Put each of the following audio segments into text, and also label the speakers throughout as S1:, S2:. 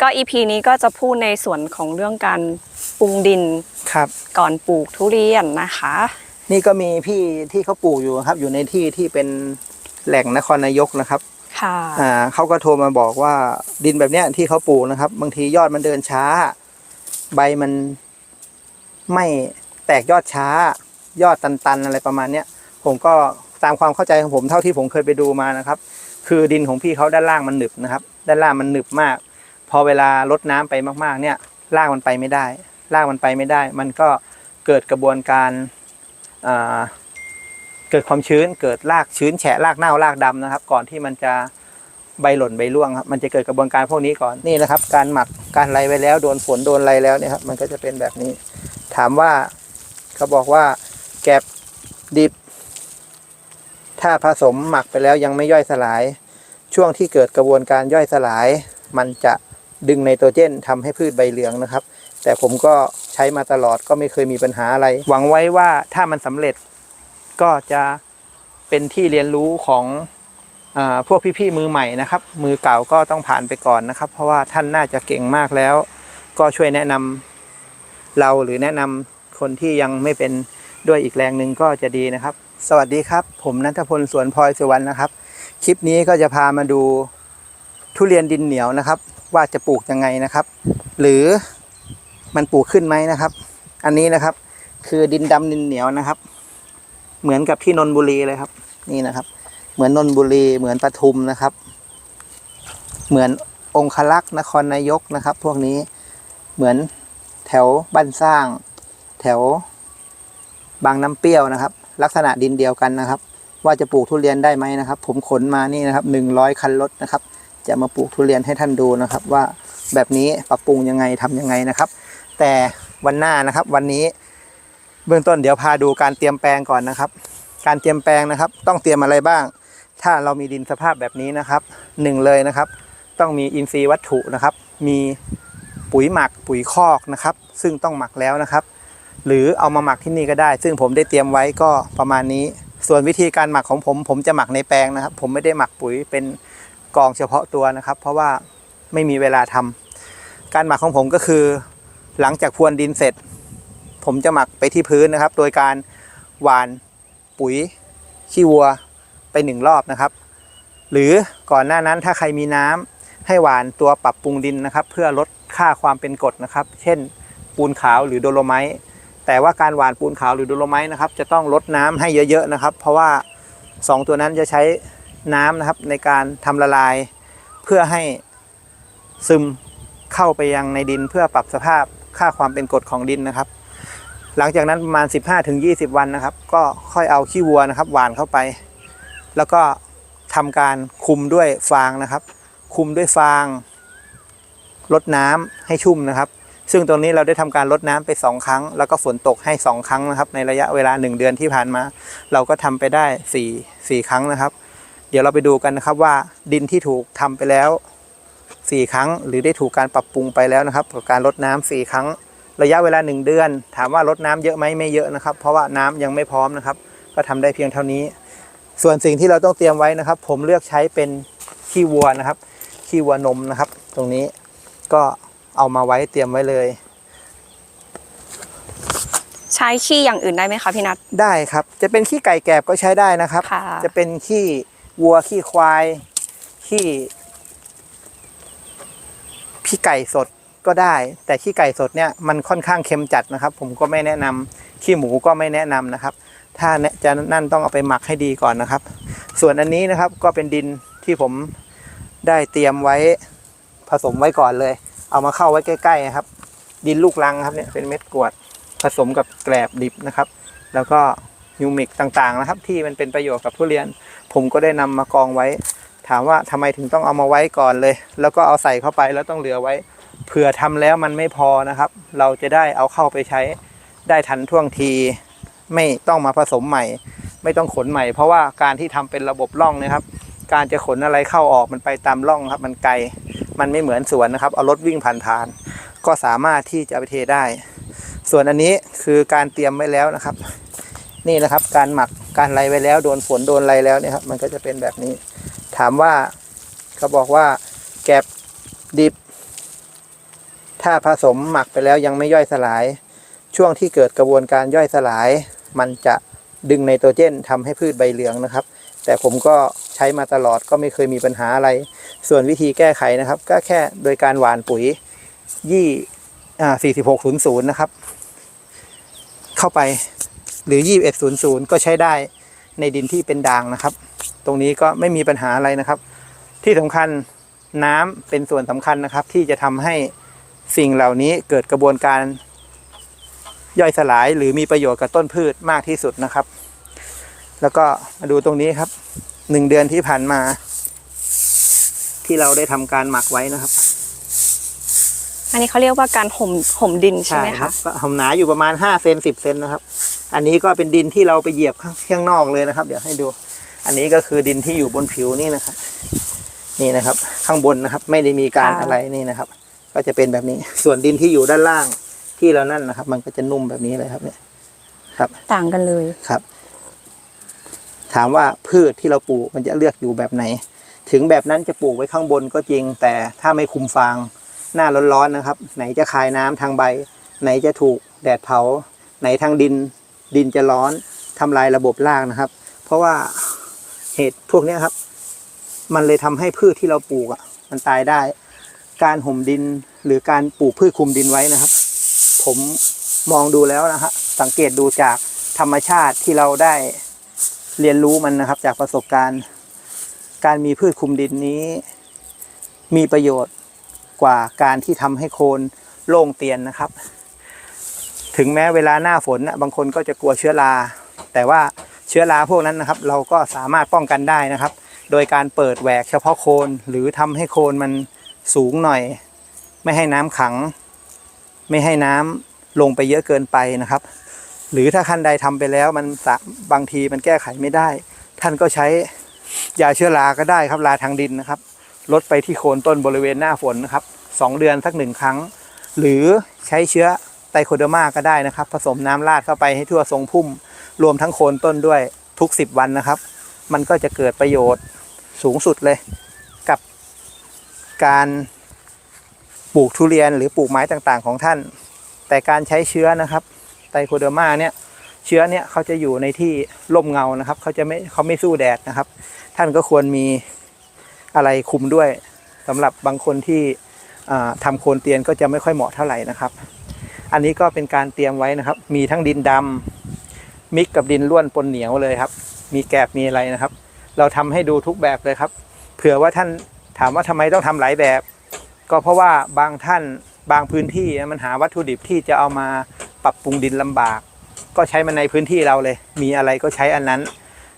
S1: ก็ EP นี้ก็จะพูดในส่วนของเรื่องการปรุงดิน
S2: ครับ
S1: ก่อนปลูกทุเรียนนะคะ
S2: นี่ก็มีพี่ที่เขาปลูกอยู่ครับ อยู่ในที่ที่เป็นแหล่งนครนายกนะครับ
S1: ค่ะ
S2: อ่าเขาก็โทรมาบอกว่าดินแบบเนี้ยที่เขาปลูกนะครับ บางทียอดมันเดินช้า ใบมันไม่แตกยอดช้า ยอดตันๆอะไรประมาณเนี้ยผมก็ตามความเข้าใจของผมเท่าที่ผมเคยไปดูมานะครับ คือดินของพี่เขาด้านล่างมันหนึบนะครับ ด้านล่างมันหนึบมาก พอเวลาลดน้ำไปมากๆเนี่ยรากมันไปไม่ได้รากมันไปไม่ได้ มันก็เกิดกระบวนการอ่าเกิดความชื้นเกิดรากชื้นแฉะรากเน่ารากดำนะครับ ก่อนที่มันจะใบหล่นใบร่วงครับมันจะเกิดกระบวนการพวกนี้ก่อนนี่นะครับ การหมักการไรไว้แล้วโดนฝนโดนไรแล้วเนี่ยครับมันก็จะเป็นแบบนี้ ถามว่าเขาบอกว่าแกบดิบ ถ้าผสมหมักไปแล้วยังไม่ย่อยสลาย ช่วงที่เกิดกระบวนการย่อยสลาย มันจะ ดึงไนโตรเจนทำให้พืชใบเหลืองนะครับ แต่ผมก็ใช้มาตลอดก็ไม่เคยมีปัญหาอะไร หวังไว้ว่าถ้ามันสำเร็จก็จะเป็นที่เรียนรู้ของอพวกพี่ๆมือใหม่นะครับ มือเก่าก็ต้องผ่านไปก่อนนะครับ เพราะว่าท่านน่าจะเก่งมากแล้ว ก็ช่วยแนะนำเราหรือแนะนำคนที่ยังไม่เป็นด้วยอีกแรงหนึ่งก็จะดีนะครับ สวัสดีครับ ผมนัทพลสวนพลอยสุวรรณนะครับ คลิปนี้ก็จะพามาดูทุเรียนดินเหนียวนะครับ ว่าจะปลูกยังไงนะครับ หรือมันปลูกขึ้นไหมนะครับ อันนี้นะครับ คือดินดำดินเหนียวนะครับ เหมือนกับที่นนบุรีเลยครับ นี่นะครับ เหมือนนนบุรีเหมือนปทุมนะครับ เหมือนองคลักษ์นครนายกนะครับ พวกนี้เหมือนแถวบ้านสร้าง แถวบางน้ำเปรี้ยวนะครับ ลักษณะดินเดียวกันนะครับ ว่าจะปลูกทุเรียนได้ไหมนะครับ ผมขนมานี่นะครับหนึ่งร้อยคันรถนะครับ จะมาปลูกทุเรียนให้ท่านดูนะครับ ว่าแบบนี้ปรับปรุงยังไงทำยังไงนะครับ แต่วันหน้านะครับ วันนี้เบื้องต้นเดี๋ยวพาดูการเตรียมแปลงก่อนนะครับ การเตรียมแปลงนะครับ ต้องเตรียมอะไรบ้าง ถ้าเรามีดินสภาพแบบนี้นะครับหนึ่งเลยนะครับ ต้องมีอินทรีย์วัตถุนะครับ มีปุ๋ยหมักปุ๋ยคอกนะครับ ซึ่งต้องหมักแล้วนะครับ หรือเอามาหมักที่นี่ก็ได้ ซึ่งผมได้เตรียมไว้ก็ประมาณนี้ ส่วนวิธีการหมักของผม ผมจะหมักในแปลงนะครับ ผมไม่ได้หมักปุ๋ยเป็น กองเฉพาะตัวนะครับ เพราะว่าไม่มีเวลาทำการหมักของผมก็คือ หลังจากพรวนดินเสร็จ ผมจะหมักไปที่พื้นนะครับ โดยการหว่านปุ๋ยขี้วัวไปหนึ่งรอบนะครับ หรือก่อนหน้านั้นถ้าใครมีน้ำให้หว่านตัวปรับปรุงดินนะครับ เพื่อลดค่าความเป็นกรดนะครับ เช่น ปูนขาวหรือโดโลไมต์แต่ว่าการหว่านปูนขาวหรือโดโลไมต์นะครับ จะต้องลดน้ำให้เยอะๆนะครับ เพราะว่า 2 ตัวนั้นจะใช้ น้ำนะครับในการทำละลาย เพื่อให้ซึมเข้าไปยังในดินเพื่อปรับสภาพค่าความเป็นกรดของดินนะครับ หลังจากนั้นประมาณ 15-20 วันนะครับ ก็ค่อยเอาขี้วัวนะครับหวานเข้าไป แล้วก็ทำการคุมด้วยฟางนะครับ คุมด้วยฟางลดน้ำให้ชุ่มนะครับ ซึ่งตรงนี้เราได้ทำการลดน้ำไป 2 ครั้ง แล้วก็ฝนตกให้ 2 ครั้งนะครับ ในระยะเวลา 1 เดือนที่ผ่านมา เราก็ทำไปได้4 4ครั้งนะครับ เดี๋ยวเราไปดูกันนะครับว่าดินที่ถูกทำไปแล้ว 4 ครั้ง หรือได้ถูกการปรับปรุงไปแล้วนะครับกับการลดน้ำ4ครั้ง ระยะเวลา 1 เดือน ถามว่าลดน้ำเยอะไหมไม่เยอะนะครับ เพราะว่าน้ำยังไม่พร้อมนะครับ ก็ทำได้เพียงเท่านี้ ส่วนสิ่งที่เราต้องเตรียมไว้นะครับ ผมเลือกใช้เป็นขี้วัวนะครับขี้วัวนมนะครับ ตรงนี้ก็เอามาไว้เตรียมไว้เลย
S1: ใช้ขี้อย่างอื่นได้ไหมคะพี่นัท
S2: ได้ครับ จะเป็นขี้ไก่แกบก็ใช้ได้นะครับ
S1: ค่ะ
S2: จะเป็นขี้ วัวขี้ควาย ขี้ขี้ไก่สดก็ได้ แต่ขี้ไก่สดเนี่ยมันค่อนข้างเค็มจัดนะครับ ผมก็ไม่แนะนำขี้หมูก็ไม่แนะนำนะครับ ถ้าจะนั่นต้องเอาไปหมักให้ดีก่อนนะครับ ส่วนอันนี้นะครับก็เป็นดินที่ผมได้เตรียมไว้ผสมไว้ก่อนเลย เอามาเข้าไว้ใกล้ๆครับ ดินลูกรังครับเนี่ยเป็นเม็ดกรวดผสมกับแกลบดิบนะครับ แล้วก็ ฮิวมิกต่างๆนะครับ ที่มันเป็นประโยชน์กับทุเรียน ผมก็ได้นำมากองไว้ ถามว่าทำไมถึงต้องเอามาไว้ก่อนเลย แล้วก็เอาใส่เข้าไปแล้วต้องเหลือไว้เผื่อทำแล้วมันไม่พอนะครับ เราจะได้เอาเข้าไปใช้ได้ทันท่วงที ไม่ต้องมาผสมใหม่ ไม่ต้องขนใหม่ เพราะว่าการที่ทำเป็นระบบร่องนะครับ การจะขนอะไรเข้าออกมันไปตามร่องครับ มันไกลมันไม่เหมือนสวนนะครับ เอารถวิ่งผ่านๆก็สามารถที่จะไปเทได้ ส่วนอันนี้คือการเตรียมไว้แล้วนะครับ นี่นะครับ การหมักการไรไว้แล้ว โดนฝนโดนไรแล้วเนี่ยครับ มันก็จะเป็นแบบนี้ ถามว่าเขาบอกว่า แกบดิบ ถ้าผสมหมักไปแล้วยังไม่ย่อยสลาย ช่วงที่เกิดกระบวนการย่อยสลาย มันจะดึงไนโตรเจนทำให้พืชใบเหลืองนะครับ แต่ผมก็ใช้มาตลอดก็ไม่เคยมีปัญหาอะไร ส่วนวิธีแก้ไขนะครับ ก็แค่โดยการหว่านปุ๋ยยี่อ่าสี่สิบหกศูนย์ศูนย์นะครับ เข้าไป หรือยี่สิบเอ็ดศูนย์ศูนย์ก็ใช้ได้ในดินที่เป็นด่างนะครับ ตรงนี้ก็ไม่มีปัญหาอะไรนะครับ ที่สำคัญน้ำเป็นส่วนสำคัญนะครับ ที่จะทำให้สิ่งเหล่านี้เกิดกระบวนการย่อยสลายหรือมีประโยชน์กับต้นพืชมากที่สุดนะครับ แล้วก็มาดูตรงนี้ครับหนึ่งเดือนที่ผ่านมา ที่เราได้ทำการหมักไว้นะครับ
S1: อันนี้เขาเรียกว่าการห่มห่มดินใช่ไหม
S2: ครั
S1: คะ
S2: บก็หอมหนาอยู่ประมาณห้าเซนสิบเซนนะครับ อันนี้ก็เป็นดินที่เราไปเหยียบข้างข้างนอกเลยนะครับ เดี๋ยวให้ดู อันนี้ก็คือดินที่อยู่บนผิวนี่นะครับ นี่นะครับ ข้างบนนะครับ ไม่ได้มีการ
S1: ค่ะ
S2: อะไรนี่นะครับ ก็จะเป็นแบบนี้ ส่วนดินที่อยู่ด้านล่างที่เรานั่นนะครับ มันก็จะนุ่มแบบนี้เลยครับ เนี่ย ครับ
S1: ต่างกันเลย
S2: ครับ ถามว่าพืชที่เราปลูกมันจะเลือกอยู่แบบไหน ถึงแบบนั้นจะปลูกไว้ข้างบนก็จริง แต่ถ้าไม่คุมฟางหน้าร้อนๆนะครับ ไหนจะคายน้ำทางใบ ไหนจะถูกแดดเผา ไหนทางดิน ดินจะร้อนทำลายระบบรากนะครับ เพราะว่าเหตุพวกนี้ครับ มันเลยทำให้พืชที่เราปลูกอะ มันตายได้ การห่มดินหรือการปลูกพืชคุมดินไว้นะครับ ผมมองดูแล้วนะฮะสังเกตดูจากธรรมชาติที่เราได้เรียนรู้มันนะครับ จากประสบการณ์ การมีพืชคุมดินนี้ มีประโยชน์กว่าการที่ทำให้โคนโล่งเตียนนะครับ ถึงแม้เวลาหน้าฝนนะบางคนก็จะกลัวเชื้อรา แต่ว่าเชื้อราพวกนั้นนะครับ เราก็สามารถป้องกันได้นะครับ โดยการเปิดแหวกเฉพาะโคนหรือทำให้โคนมันสูงหน่อย ไม่ให้น้ำขัง ไม่ให้น้ำลงไปเยอะเกินไปนะครับ หรือถ้าขั้นใดทำไปแล้วมันบางทีมันแก้ไขไม่ได้ ท่านก็ใช้ยาเชื้อราก็ได้ครับราทางดินนะครับลดไปที่โคนต้นบริเวณหน้าฝนนะครับสองเดือนสักหนึ่งครั้ง หรือใช้เชื้อ ไตโคเดอร์มาก็ได้นะครับ ผสมน้ำราดเข้าไปให้ทั่วทรงพุ่ม รวมทั้งโคนต้นด้วยทุก 10 วันนะครับ มันก็จะเกิดประโยชน์สูงสุดเลยกับการปลูกทุเรียนหรือปลูกไม้ต่างๆของท่าน แต่การใช้เชื้อนะครับไตโคเดอร์มาเนี่ยเชื้อเนี่ยเขาจะอยู่ในที่ร่มเงานะครับเขาจะไม่เขาไม่สู้แดดนะครับ ท่านก็ควรมีอะไรคุมด้วยสำหรับบางคนที่อ่าทำโคนเตียนก็จะไม่ค่อยเหมาะเท่าไหร่นะครับ อันนี้ก็เป็นการเตรียมไว้นะครับ มีทั้งดินดำมิกกับดินร่วนปนเหนียวเลยครับ มีแกลบมีอะไรนะครับ เราทำให้ดูทุกแบบเลยครับ เผื่อว่าท่านถามว่าทำไมต้องทำหลายแบบ ก็เพราะว่าบางท่านบางพื้นที่มันหาวัตถุดิบที่จะเอามาปรับปรุงดินลำบาก ก็ใช้มันในพื้นที่เราเลย มีอะไรก็ใช้อันนั้น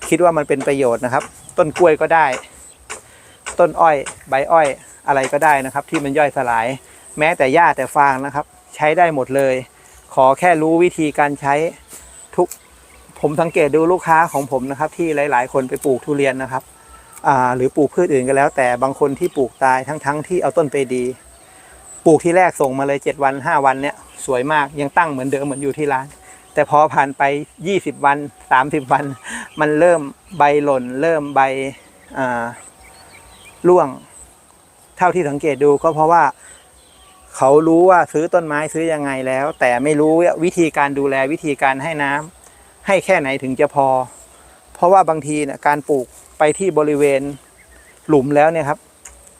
S2: คิดว่ามันเป็นประโยชน์นะครับ ต้นกล้วยก็ได้ ต้นอ้อย ใบอ้อยอะไรก็ได้นะครับ ที่มันย่อยสลาย แม้แต่หญ้าแต่ฟางนะครับ ใช้ได้หมดเลย ขอแค่รู้วิธีการใช้ทุกผมสังเกตดูลูกค้าของผมนะครับ ที่หลาย ๆ คนไปปลูกทุเรียนนะครับหรือปลูกพืชอื่นก็แล้ว แต่บางคนที่ปลูกตายทั้งๆทที่เอาต้นไปดี ปลูกที่แรกส่งมาเลย 7 วัน 5 วันเนี่ยสวยมากยังตั้งเหมือนเดิมเหมือนอยู่ที่ร้าน แต่พอผ่านไป 20 วัน 30 วัน มันเริ่มใบหล่น เริ่มใบร่วง เท่าที่สังเกตดูก็เพราะว่า เขารู้ว่าซื้อต้นไม้ซื้อยังไงแล้ว แต่ไม่รู้วิธีการดูแลวิธีการให้น้ำให้แค่ไหนถึงจะพอ เพราะว่าบางทีเนี่ยการปลูกไปที่บริเวณหลุมแล้วเนี่ยครับ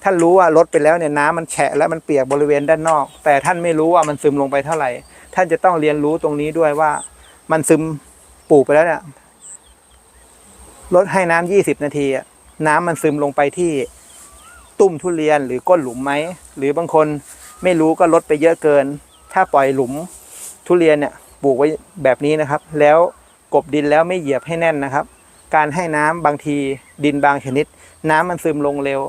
S2: ท่านรู้ว่าลดไปแล้วเนี่ยน้ำมันแฉะและมันเปียกบริเวณด้านนอก แต่ท่านไม่รู้ว่ามันซึมลงไปเท่าไหร่ ท่านจะต้องเรียนรู้ตรงนี้ด้วยว่า มันซึมปลูกไปแล้วเนี่ยลดให้น้ำยี่สิบนาทีน้ำมันซึมลงไปที่ตุ้มทุเรียนหรือก้นหลุมไหมหรือบางคน ไม่รู้ก็ลดไปเยอะเกิน ถ้าปล่อยหลุมทุเรียนเนี่ยปลูกไว้แบบนี้นะครับ แล้วกบดินแล้วไม่เหยียบให้แน่นนะครับ การให้น้ำบางทีดินบางชนิด น้ำมันซึมลงเร็ว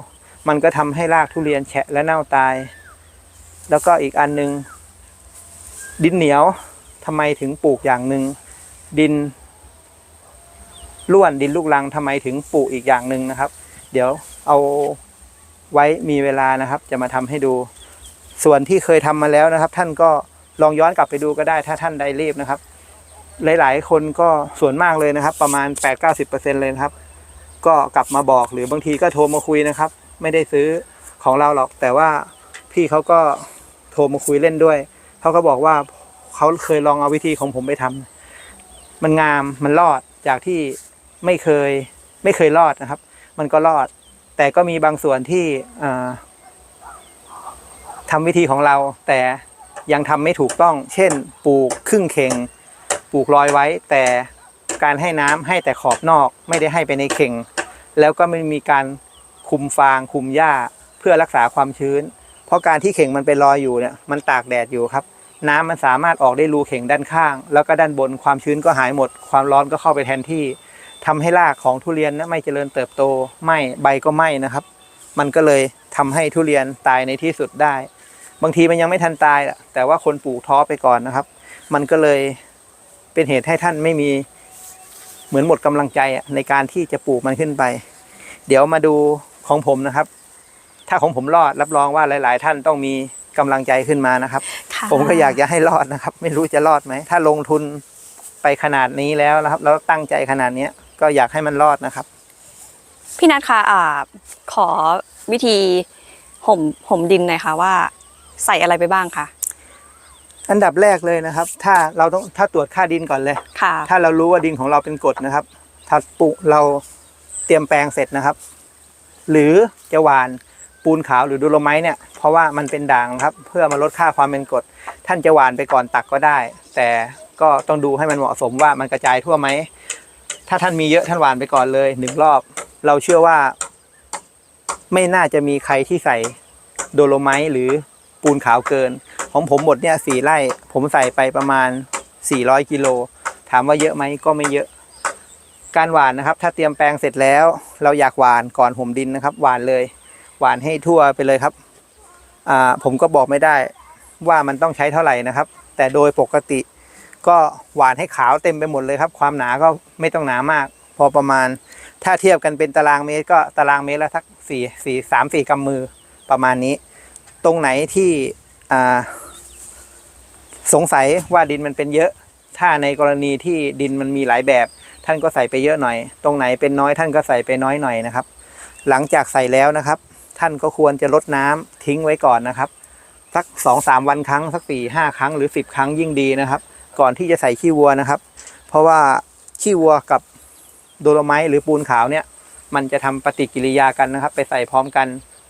S2: มันก็ทำให้รากทุเรียนแฉะและเน่าตาย แล้วก็อีกอันหนึง ดินเหนียวทำไมถึงปลูกอย่างหนึ่งดินล้วนดินลูกรังทำไมถึงปลูกอีกอย่างหนึ่งนะครับ เดี๋ยวเอาไว้มีเวลานะครับ จะมาทำให้ดู ส่วนที่เคยทำมาแล้วนะครับ ท่านก็ลองย้อนกลับไปดูก็ได้ถ้าท่านใดรีบนะครับ หลาย ๆ คนก็ส่วนมากเลยนะครับ ประมาณ 8-90%เลยนะครับ ก็กลับมาบอกหรือบางทีก็โทรมาคุยนะครับ ไม่ได้ซื้อของเราหรอก แต่ว่าพี่เขาก็โทรมาคุยเล่นด้วยเขาก็บอกว่าเขาเคยลองเอาวิธีของผมไปทำมันงามมันรอดจากที่ไม่เคยไม่เคยรอดนะครับ มันก็รอด แต่ก็มีบางส่วนที่อ่า ทำวิธีของเราแต่ยังทำไม่ถูกต้อง เช่น ปลูกครึ่งเข่งปลูกรอยไว้ แต่การให้น้ำให้แต่ขอบนอกไม่ได้ให้ไปในเข่ง แล้วก็ไม่มีการคุมฟางคุมหญ้าเพื่อรักษาความชื้น เพราะการที่เข่งมันเป็นรอยอยู่เนี่ยมันตากแดดอยู่ครับ น้ำมันสามารถออกได้รูเข่งด้านข้าง แล้วก็ด้านบนความชื้นก็หายหมด ความร้อนก็เข้าไปแทนที่ทำให้รากของทุเรียนนยไม่เจริญเติบโตไม่ใบก็ไหม้นะครับ มันก็เลยทำให้ทุเรียนตายในที่สุดได้ บางทีมันยังไม่ทันตายอะแต่ว่าคนปลูกท้อไปก่อนนะครับ มันก็เลยเป็นเหตุให้ท่านไม่มีเหมือนหมดกำลังใจอะในการที่จะปลูกมันขึ้นไป เดี๋ยวมาดูของผมนะครับ ถ้าของผมรอดรับรองว่าหลาย ๆ ท่านต้องมีกำลังใจขึ้นมานะครับ
S1: ค่ะ
S2: ผมก็อยากจะให้รอดนะครับ ไม่รู้จะรอดไหมถ้าลงทุนไปขนาดนี้แล้วนะครับ แล้วตั้งใจขนาดเนี้ยก็อยากให้มันรอดนะครับ
S1: พี่นัทคะอ่าขอวิธีห่มห่มดินหน่อยค่ะว่า ใส่อะไรไปบ้างคะ
S2: อันดับแรกเลยนะครับ ถ้าเราต้องถ้าตรวจค่าดินก่อนเลย
S1: ค่ะ
S2: ถ้าเรารู้ว่าดินของเราเป็นกรดนะครับ ถ้าปลูกเราเตรียมแปลงเสร็จนะครับ หรือจะหวานปูนขาวหรือดูโลไม้เนี่ย เพราะว่ามันเป็นด่างครับ เพื่อมาลดค่าความเป็นกรดท่านจะหวานไปก่อนตักก็ได้ แต่ก็ต้องดูให้มันเหมาะสมว่ามันกระจายทั่วไหม ถ้าท่านมีเยอะท่านหวานไปก่อนเลยหนึ่งรอบ เราเชื่อว่า ไม่น่าจะมีใครที่ใส่โดโลไมต์หรือ ปูนขาวเกิน ของผมหมดเนี่ยสี่ไร่ ผมใส่ไปประมาณ 400กิโลถามว่าเยอะไหมก็ไม่เยอะ การหว่านนะครับ ถ้าเตรียมแปลงเสร็จแล้ว เราอยากหว่านก่อนห่มดินนะครับ หว่านเลย หว่านให้ทั่วไปเลยครับผมก็บอกไม่ได้ว่ามันต้องใช้เท่าไหร่นะครับ แต่โดยปกติก็หวานให้ขาวเต็มไปหมดเลยครับ ความหนาก็ไม่ต้องหนามาก พอประมาณ ถ้าเทียบกันเป็นตารางเมตรก็ตารางเมตรละสักสี่สี่สามสี่กำมือประมาณนี้ ตรงไหนที่สงสัยว่าดินมันเป็นเยอะ ถ้าในกรณีที่ดินมันมีหลายแบบ ท่านก็ใส่ไปเยอะหน่อย ตรงไหนเป็นน้อยท่านก็ใส่ไปน้อยหน่อยนะครับ หลังจากใส่แล้วนะครับ ท่านก็ควรจะลดน้ำทิ้งไว้ก่อนนะครับ สักสองสามวันครั้งสักสี่ห้าครั้งหรือสิบครั้งยิ่งดีนะครับ ก่อนที่จะใส่ขี้วัวนะครับ เพราะว่าขี้วัวกับโดโลไมต์หรือปูนขาวเนี่ย มันจะทำปฏิกิริยากันนะครับ ไปใส่พร้อมกัน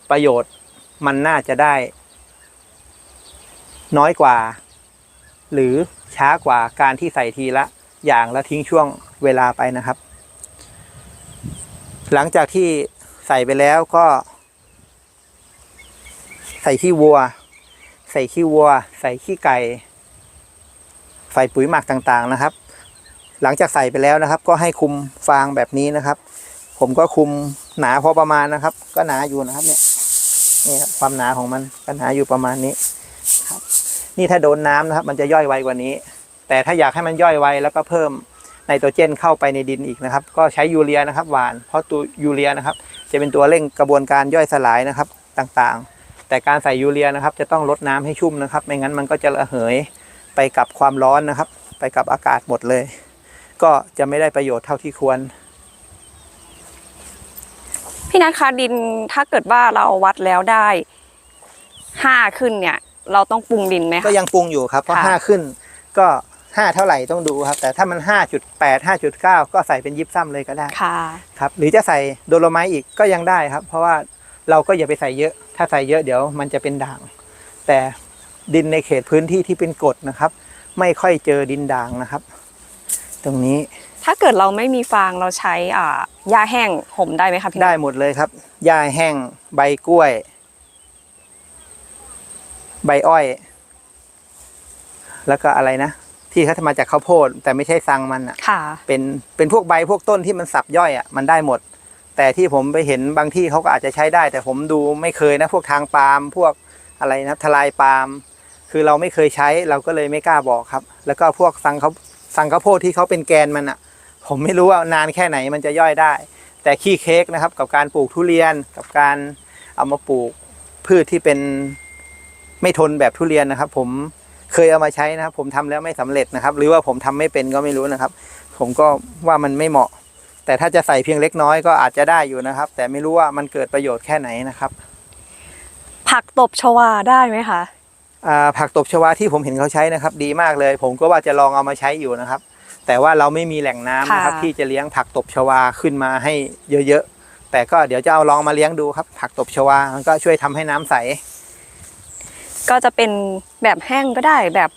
S2: ประโยชน์ มันน่าจะได้ น้อยกว่า หรือช้ากว่าการที่ใส่ทีละอย่างแล้วทิ้งช่วงเวลาไปนะครับ หลังจากที่ใส่ไปแล้วก็ ใส่ขี้วัว ใส่ขี้วัว ใส่ขี้ไก่ใส่ปุ๋ยหมักต่างๆนะครับ หลังจากใส่ไปแล้วนะครับ ก็ให้คุมฟางแบบนี้นะครับ ผมก็คุมหนาพอประมาณนะครับ ก็หนาอยู่นะครับเนี่ย นี่ครับความหนาของมันก็หนาอยู่ประมาณนี้ครับ นี่ถ้าโดนน้ำนะครับ มันจะย่อยไวกว่านี้ แต่ถ้าอยากให้มันย่อยไวแล้วก็เพิ่มไนโตรเจนเข้าไปในดินอีกนะครับ ก็ใช้ยูเรียนะครับหวาน เพราะตัวยูเรียนะครับ จะเป็นตัวเร่งกระบวนการย่อยสลายนะครับต่างๆ แต่การใส่ยูเรียนะครับ จะต้องลดน้ำให้ชุ่มนะครับ ไม่งั้นมันก็จะระเหยไปกับความร้อนนะครับ ไปกับอากาศหมดเลย ก็จะไม่ได้ประโยชน์เท่าที่ควร
S1: พี่นัทคะดินถ้าเกิดว่าเราวัดแล้วได้ห้าขึ้นเนี่ย เราต้องปรุงดินไหม
S2: ก็
S1: คะ
S2: ยังปรุงอยู่ครับเพราะ
S1: ค่ะ
S2: ห้าขึ้น ก็ห้าเท่าไหร่ต้องดูครับ แต่ถ้ามันห้าจุดแปดห้าจุดเก้าก็ใส่เป็นยิบซ้ำเลยก็ได้
S1: ค่ะ
S2: ครับ หรือจะใส่โดโลไมต์อีกก็ยังได้ครับ เพราะว่าเราก็อย่าไปใส่เยอะ ถ้าใส่เยอะเดี๋ยวมันจะเป็นด่าง แต่ดินในเขตพื้นที่ที่เป็นกรดนะครับ ไม่ค่อยเจอดินด่างนะครับ ตรงนี้
S1: ถ้าเกิดเราไม่มีฟางเราใช้อ่าหญ้าแห้งห่มได้ไหมคะพี่นัท
S2: ได้หมดเลยครับหญ้าแห้งใบกล้วย ใบอ้อย แล้วก็อะไรนะที่เขาทำมาจากข้าวโพด แต่ไม่ใช่ซังมันอะ
S1: ค่ะ
S2: เป็นเป็นพวกใบพวกต้นที่มันสับย่อยอะมันได้หมด แต่ที่ผมไปเห็นบางที่เขาก็อาจจะใช้ได้ แต่ผมดูไม่เคยนะ พวกทางปาล์มพวกอะไรนะทลายปาล์มคือเราไม่เคยใช้เราก็เลยไม่กล้าบอกครับ แล้วก็พวกสังเขาสังข้าวโพดที่เขาเป็นแกนมันอะ ผมไม่รู้ว่านานแค่ไหนมันจะย่อยได้ แต่ขี้เค้กนะครับ กับการปลูกทุเรียนกับการเอามาปลูกพืชที่เป็นไม่ทนแบบทุเรียนนะครับ ผมเคยเอามาใช้นะครับ ผมทำแล้วไม่สำเร็จนะครับ หรือว่าผมทำไม่เป็นก็ไม่รู้นะครับ ผมก็ว่ามันไม่เหมาะ แต่ถ้าจะใส่เพียงเล็กน้อยก็อาจจะได้อยู่นะครับ แต่ไม่รู้ว่ามันเกิดประโยชน์แค่ไหนนะครับ
S1: ผักตบชวาได้ไหมคะ
S2: อ่าผักตบชวาที่ผมเห็นเขาใช้นะครับ ดีมากเลย ผมก็ว่าจะลองเอามาใช้อยู่นะครับ แต่ว่าเราไม่มีแหล่งน้ำนะครับ
S1: ค่ะ
S2: ที่จะเลี้ยงผักตบชวาขึ้นมาให้เยอะๆ แต่ก็เดี๋ยวจะเอาลองมาเลี้ยงดูครับ ผักตบชวามันก็ช่วยทำให้น้ำใส
S1: ก็จะเป็นแบบแห้งก็ได้แบบ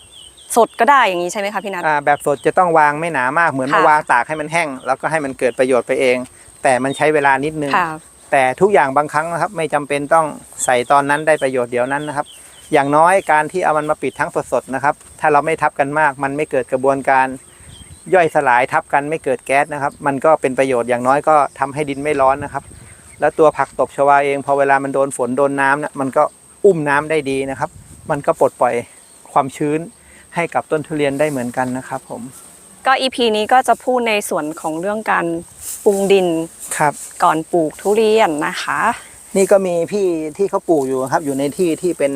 S1: สดก็ได้อย่างนี้ใช่ไหมคะพี่นัท
S2: อ่าแบบสดจะต้องวางไม่หนามากเหมือน
S1: ค่ะ
S2: มาวางตากให้มันแห้ง แล้วก็ให้มันเกิดประโยชน์ไปเอง แต่มันใช้เวลานิดนึง
S1: ค่ะ
S2: แต่ทุกอย่างบางครั้งนะครับ ไม่จำเป็นต้องใส่ตอนนั้นได้ประโยชน์เดี๋ยวนั้นนะครับ อย่างน้อยการที่เอามันมาปิดทั้งสดๆนะครับ ถ้าเราไม่ทับกันมาก มันไม่เกิดกระบวนการ ย่อยสลายทับกันไม่เกิดแก๊สนะครับ มันก็เป็นประโยชน์อย่างน้อยก็ทำให้ดินไม่ร้อนนะครับ แล้วตัวผักตบชวาเองพอเวลามันโดนฝนโดนน้ำเนี่ยมันก็อุ้มน้ำได้ดีนะครับ มันก็ปลดปล่อยความชื้นให้กับต้นทุเรียนได้เหมือนกันนะครับ ผม
S1: ก็ EP นี้ก็จะพูดในส่วนของเรื่องการปรุงดิน
S2: ครับ
S1: ก่อนปลูกทุเรียนนะคะ
S2: นี่ก็มีพี่ที่เขาปลูกอยู่ครับ อยู่ในที่ที่เป็น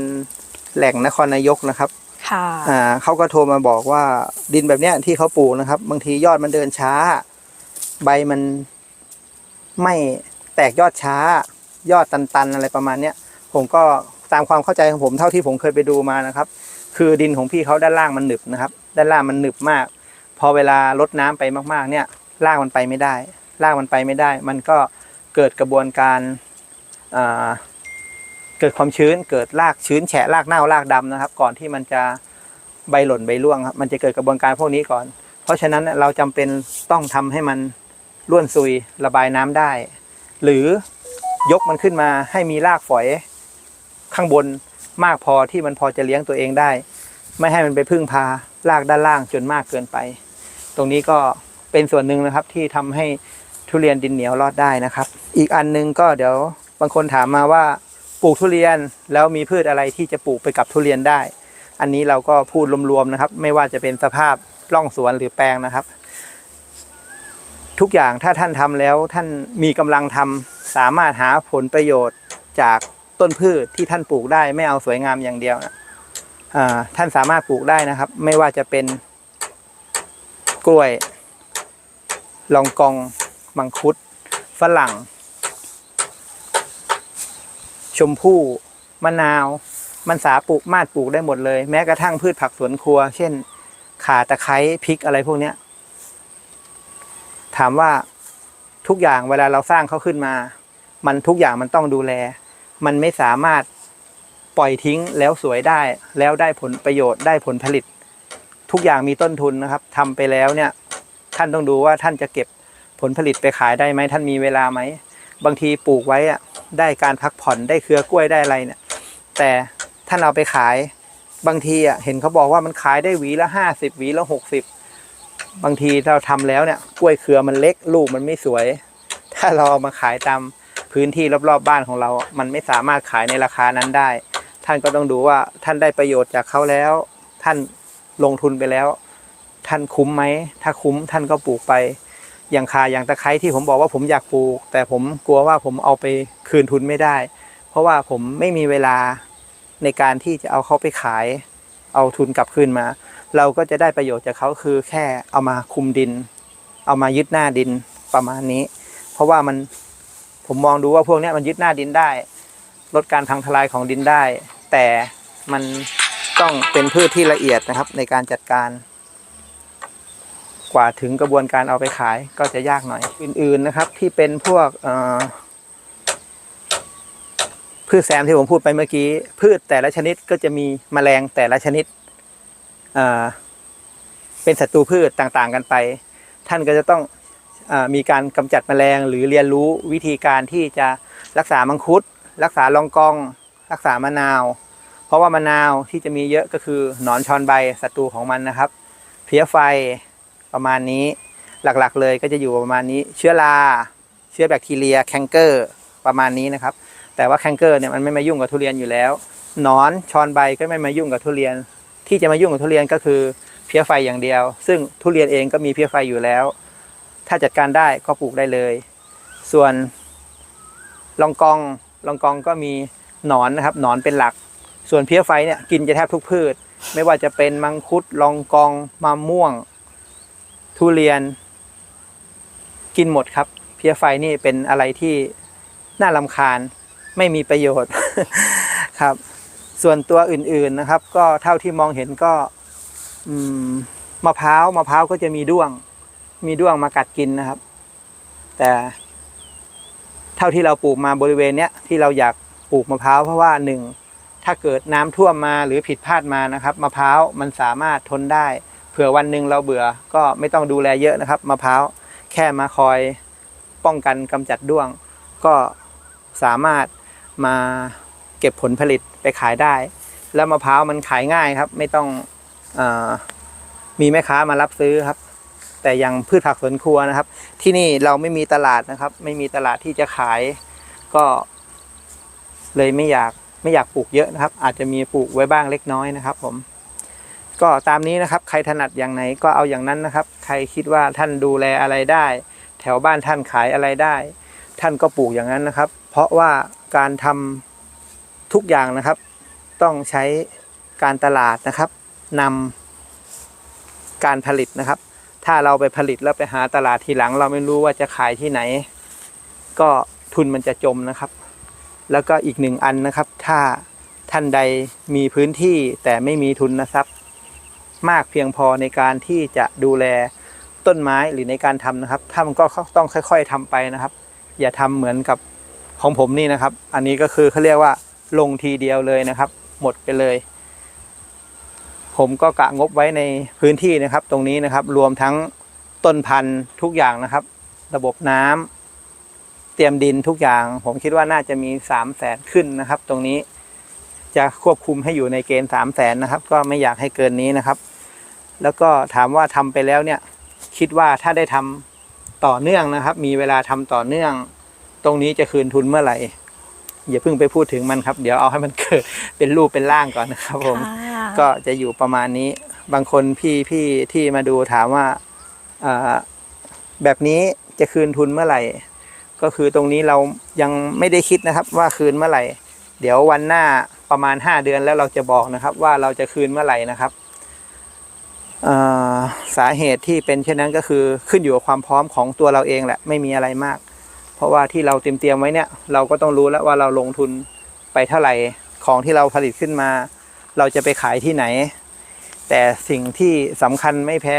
S2: แหล่งนครนายกนะครับ
S1: ค่ะ
S2: อ่าเขาก็โทรมาบอกว่าดินแบบเนี้ยที่เขาปลูกนะครับ บางทียอดมันเดินช้า ใบมันไม่แตกยอดช้า ยอดตันๆอะไรประมาณเนี้ยผมก็ตามความเข้าใจของผมเท่าที่ผมเคยไปดูมานะครับ คือดินของพี่เขาด้านล่างมันหนึบนะครับ ด้านล่างมันหนึบมาก พอเวลาลดน้ำไปมากๆ เนี่ยรากมันไปไม่ได้รากมันไปไม่ได้ มันก็เกิดกระบวนการอ่า เกิดความชื้นเกิดรากชื้นแฉะรากเน่ารากดำนะครับ ก่อนที่มันจะใบหล่นใบร่วงครับมันจะเกิดกระบวนการพวกนี้ก่อน เพราะฉะนั้นเราจำเป็นต้องทำให้มันร่วนซุยระบายน้ำได้ หรือยกมันขึ้นมาให้มีรากฝอยข้างบนมากพอที่มันพอจะเลี้ยงตัวเองได้ ไม่ให้มันไปพึ่งพารากด้านล่างจนมากเกินไป ตรงนี้ก็เป็นส่วนหนึ่งนะครับที่ทำให้ทุเรียนดินเหนียวรอดได้นะครับ อีกอันหนึงก็เดี๋ยวบางคนถามมาว่า ปลูกทุเรียนแล้วมีพืชอะไรที่จะปลูกไปกับทุเรียนได้ อันนี้เราก็พูดรวมๆนะครับ ไม่ว่าจะเป็นสภาพร่องสวนหรือแปลงนะครับ ทุกอย่างถ้าท่านทำแล้วท่านมีกำลังทำสามารถหาผลประโยชน์จากต้นพืชที่ท่านปลูกได้ไม่เอาสวยงามอย่างเดียวนะท่านสามารถปลูกได้นะครับ ไม่ว่าจะเป็นกล้วย ลองกองมังคุดฝรั่ง ชมพู่มะนาว มันสาปลูกมาดปลูกได้หมดเลย แม้กระทั่งพืชผักสวนครัว เช่น ข่าตะไคร้พริกอะไรพวกเนี้ย ถามว่าทุกอย่างเวลาเราสร้างเขาขึ้นมา มันทุกอย่างมันต้องดูแล มันไม่สามารถปล่อยทิ้งแล้วสวยได้ แล้วได้ผลประโยชน์ได้ผลผลิต ทุกอย่างมีต้นทุนนะครับทำไปแล้วเนี่ย ท่านต้องดูว่าท่านจะเก็บผลผลิตไปขายได้ไหมท่านมีเวลาไหม บางทีปลูกไว้อะ ได้การพักผ่อนได้เครือกล้วยได้อะไรเนี่ย แต่ท่านเอาไปขายบางทีอะเห็นเขาบอกว่ามันขายได้หวีละห้าสิบหวีละหกสิบบางทีเราทำแล้วเนี่ยกล้วยเครือมันเล็กลูกมันไม่สวย ถ้าเราเอามาขายตามพื้นที่รอบๆบบ้านของเรา มันไม่สามารถขายในราคานั้นได้ ท่านก็ต้องดูว่าท่านได้ประโยชน์จากเขาแล้ว ท่านลงทุนไปแล้ว ท่านคุ้มไหม ถ้าคุ้มท่านก็ปลูกไป อย่างคาอย่างตะไคร้ที่ผมบอกว่าผมอยากปลูก แต่ผมกลัวว่าผมเอาไปคืนทุนไม่ได้ เพราะว่าผมไม่มีเวลาในการที่จะเอาเขาไปขาย เอาทุนกลับคืนมา เราก็จะได้ประโยชน์จากเขาคือแค่เอามาคุมดิน เอามายึดหน้าดินประมาณนี้ เพราะว่ามันผมมองดูว่าพวกนี้มันยึดหน้าดินได้ ลดการพังทลายของดินได้ แต่มันต้องเป็นพืชที่ละเอียดนะครับในการจัดการ กว่าถึงกระบวนการเอาไปขายก็จะยากหน่อย อื่นๆนะครับที่เป็นพวกพืชแซมที่ผมพูดไปเมื่อกี้ พืชแต่ละชนิดก็จะมีแมลงแต่ละชนิดเป็นศัตรูพืชต่างๆกันไป ท่านก็จะต้องอมีการกำจัดแมลงหรือเรียนรู้วิธีการที่จะรักษามังคุด รักษาลองกอง รักษามะนาว เพราะว่ามะนาวที่จะมีเยอะก็คือหนอนชอนใบศัตรูของมันนะครับ เพี้ยไฟ ประมาณนี้หลักๆ เลยก็จะอยู่ประมาณนี้เชื้อราเชื้อแบคทีเรียแคนเกอร์ประมาณนี้นะครับ แต่ว่าแคนเกอร์เนี่ยมันไม่มายุ่งกับทุเรียนอยู่แล้วหนอนชอนใบก็ไม่มายุ่งกับทุเรียน ที่จะมายุ่งกับทุเรียนก็คือเพี้ยไฟอย่างเดียว ซึ่งทุเรียนเองก็มีเพี้ยไฟอยู่แล้ว ถ้าจัดการได้ก็ปลูกได้เลย ส่วนลองกองลองกองก็มีหนอนนะครับหนอนเป็นหลัก ส่วนเพี้ยไฟเนี่ยกินจะแทบทุกพืช ไม่ว่าจะเป็นมังคุดลองกองมะม่วง ทุเรียน กินหมดครับ เพี้ยไฟนี่เป็นอะไรที่น่าลำคาญไม่มีประโยชน์ครับ ส่วนตัวอื่นๆนะครับ ก็เท่าที่มองเห็นก็มะพร้าวมะพร้าวก็จะมีด้วง มีด้วงมากัดกินนะครับ แต่เท่าที่เราปลูกมาบริเวณเนี้ยที่เราอยากปลูกมะพร้าวเพราะว่าหนึ่งถ้าเกิดน้ำท่วมมาหรือผิดพลาดมานะครับมะพร้าวมันสามารถทนได้ ผื่อวันหนึ่งเราเบื่อก็ไม่ต้องดูแลเยอะนะครับมะพร้าวแค่มาคอยป้องกันกำจัดด้วง ก็สามารถมาเก็บผลผลิตไปขายได้ แล้วมะพร้าวมันขายง่ายครับ ไม่ต้องอมีแม่ค้ามารับซื้อครับ แต่อย่างพืชผักสวนครัวนะครับ ที่นี่เราไม่มีตลาดนะครับ ไม่มีตลาดที่จะขาย ก็เลยไม่อยากไม่อยากปลูกเยอะนะครับ อาจจะมีปลูกไว้บ้างเล็กน้อยนะครับ ผม ก็ตามนี้นะครับ ใครถนัดอย่างไหนก็เอาอย่างนั้นนะครับ ใครคิดว่าท่านดูแลอะไรได้ แถวบ้านท่านขายอะไรได้ ท่านก็ปลูกอย่างนั้นนะครับ เพราะว่าการทำทุกอย่างนะครับ ต้องใช้การตลาดนะครับนำการผลิตนะครับ ถ้าเราไปผลิตแล้วไปหาตลาดทีหลัง เราไม่รู้ว่าจะขายที่ไหน ก็ทุนมันจะจมนะครับ แล้วก็อีกหนึ่งอันนะครับ ถ้าท่านใดมีพื้นที่แต่ไม่มีทุนทรัพย์ มากเพียงพอในการที่จะดูแลต้นไม้หรือในการทำนะครับ ถ้ามันก็ต้องค่อย ๆทำไปนะครับ อย่าทำเหมือนกับของผมนี่นะครับ อันนี้ก็คือเขาเรียกว่าลงทีเดียวเลยนะครับ หมดไปเลย ผมก็กะงบไว้ในพื้นที่นะครับ ตรงนี้นะครับ รวมทั้งต้นพันธุ์ทุกอย่างนะครับ ระบบน้ำเตรียมดินทุกอย่าง ผมคิดว่าน่าจะมีสามแสนขึ้นนะครับ ตรงนี้ จะควบคุมให้อยู่ในเกณฑ์สามแสนนะครับ ก็ไม่อยากให้เกินนี้นะครับ แล้วก็ถามว่าทำไปแล้วเนี่ย คิดว่าถ้าได้ทำต่อเนื่องนะครับ มีเวลาทำต่อเนื่อง ตรงนี้จะคืนทุนเมื่อไหร่อย่าเพิ่งไปพูดถึงมันครับ เดี๋ยวเอาให้มันเกิดเป็นรูปเป็นร่างก่อนนะครับ ผม
S1: ค่ะ
S2: ก็จะอยู่ประมาณนี้ บางคนพี่พี่ที่มาดูถามว่าอ่าแบบนี้จะคืนทุนเมื่อไหร่ ก็คือตรงนี้เรายังไม่ได้คิดนะครับ ว่าคืนเมื่อไหร่ เดี๋ยววันหน้า ประมาณห้าเดือนแล้วเราจะบอกนะครับ ว่าเราจะคืนเมื่อไหร่นะครับสาเหตุที่เป็นเช่นนั้นก็คือขึ้นอยู่กับความพร้อมของตัวเราเองแหละไม่มีอะไรมาก เพราะว่าที่เราเตรียมเตรียมไว้เนี่ยเราก็ต้องรู้แล้วว่าเราลงทุนไปเท่าไหร่ของที่เราผลิตขึ้นมา เราจะไปขายที่ไหน แต่สิ่งที่สำคัญไม่แพ้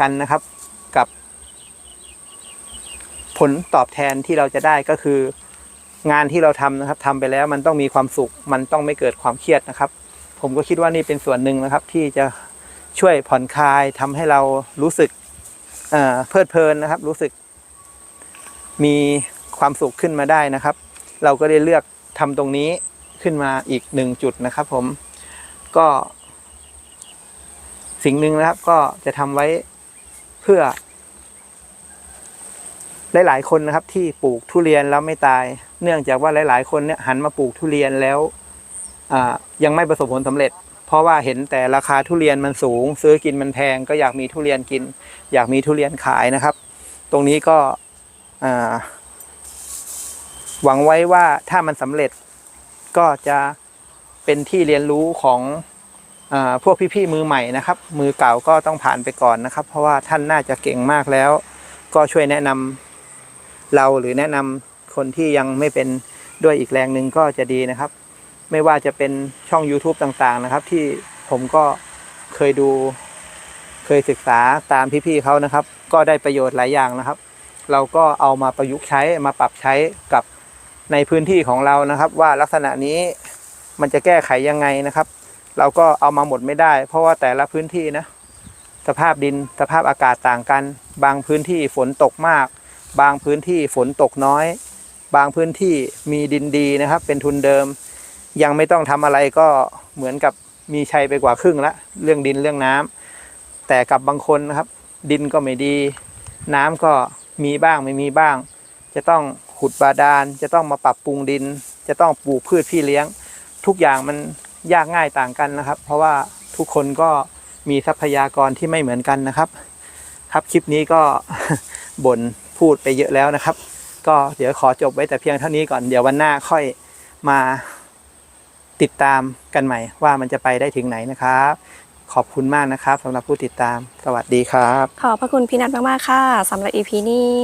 S2: กันนะครับกับ ผลตอบแทนที่เราจะได้ก็คือ งานที่เราทำนะครับทำไปแล้วมันต้องมีความสุข มันต้องไม่เกิดความเครียดนะครับ ผมก็คิดว่านี่เป็นส่วนหนึ่งนะครับ ที่จะช่วยผ่อนคลายทำให้เรารู้สึกเเพลิดเพลินนะครับ รู้สึก มีความสุขขึ้นมาได้นะครับ เราก็ได้เลือกทำตรงนี้ขึ้นมาอีกหนึ่งจุดนะครับ ผมก็ สิ่งหนึ่งนะครับ ก็จะทำไว้เพื่อ หลายๆคนนะครับที่ปลูกทุเรียนแล้วไม่ตาย เนื่องจากว่าหลาย ๆ คนเนี่ยหันมาปลูกทุเรียนแล้วยังไม่ประสบผลสำเร็จ เพราะว่าเห็นแต่ราคาทุเรียนมันสูง ซื้อกินมันแพง ก็อยากมีทุเรียนกิน อยากมีทุเรียนขายนะครับ ตรงนี้ก็หวังไว้ว่าถ้ามันสำเร็จก็จะเป็นที่เรียนรู้ของอพวกพี่ๆมือใหม่นะครับ มือเก่าก็ต้องผ่านไปก่อนนะครับ เพราะว่าท่านน่าจะเก่งมากแล้ว ก็ช่วยแนะนำ เราหรือแนะนำคนที่ยังไม่เป็นด้วยอีกแรงหนึ่งก็จะดีนะครับ ไม่ว่าจะเป็นช่อง YouTube ต่างๆนะครับ ที่ผมก็เคยดูเคยศึกษาตามพี่ๆเขานะครับ ก็ได้ประโยชน์หลายอย่างนะครับ เราก็เอามาประยุกต์ใช้มาปรับใช้กับในพื้นที่ของเรานะครับ ว่าลักษณะนี้มันจะแก้ไขยังไงนะครับ เราก็เอามาหมดไม่ได้ เพราะว่าแต่ละพื้นที่นะ สภาพดินสภาพอากาศต่างกัน บางพื้นที่ฝนตกมาก บางพื้นที่ฝนตกน้อย บางพื้นที่มีดินดีนะครับ เป็นทุนเดิม ยังไม่ต้องทำอะไรก็เหมือนกับมีชัยไปกว่าครึ่งละเรื่องดินเรื่องน้ำแต่กับบางคนนะครับ ดินก็ไม่ดี น้ำก็มีบ้างไม่มีบ้าง จะต้องขุดบาดาลจะต้องมาปรับปรุงดิน จะต้องปลูกพืชพี่เลี้ยง ทุกอย่างมันยากง่ายต่างกันนะครับ เพราะว่าทุกคนก็มีทรัพยากรที่ไม่เหมือนกันนะครับ ครับคลิปนี้ก็บ่น พูดไปเยอะแล้วนะครับ ก็เดี๋ยวขอจบไว้แต่เพียงเท่านี้ก่อนเดี๋ยววันหน้าค่อยมาติดตามกันใหม่ว่ามันจะไปได้ถึงไหนนะครับ ขอบคุณมากนะครับสำหรับผู้ติดตามสวัสดีครับ
S1: ขอบพระคุณพี่นัทมากๆค่ะสำหรับ EP นี้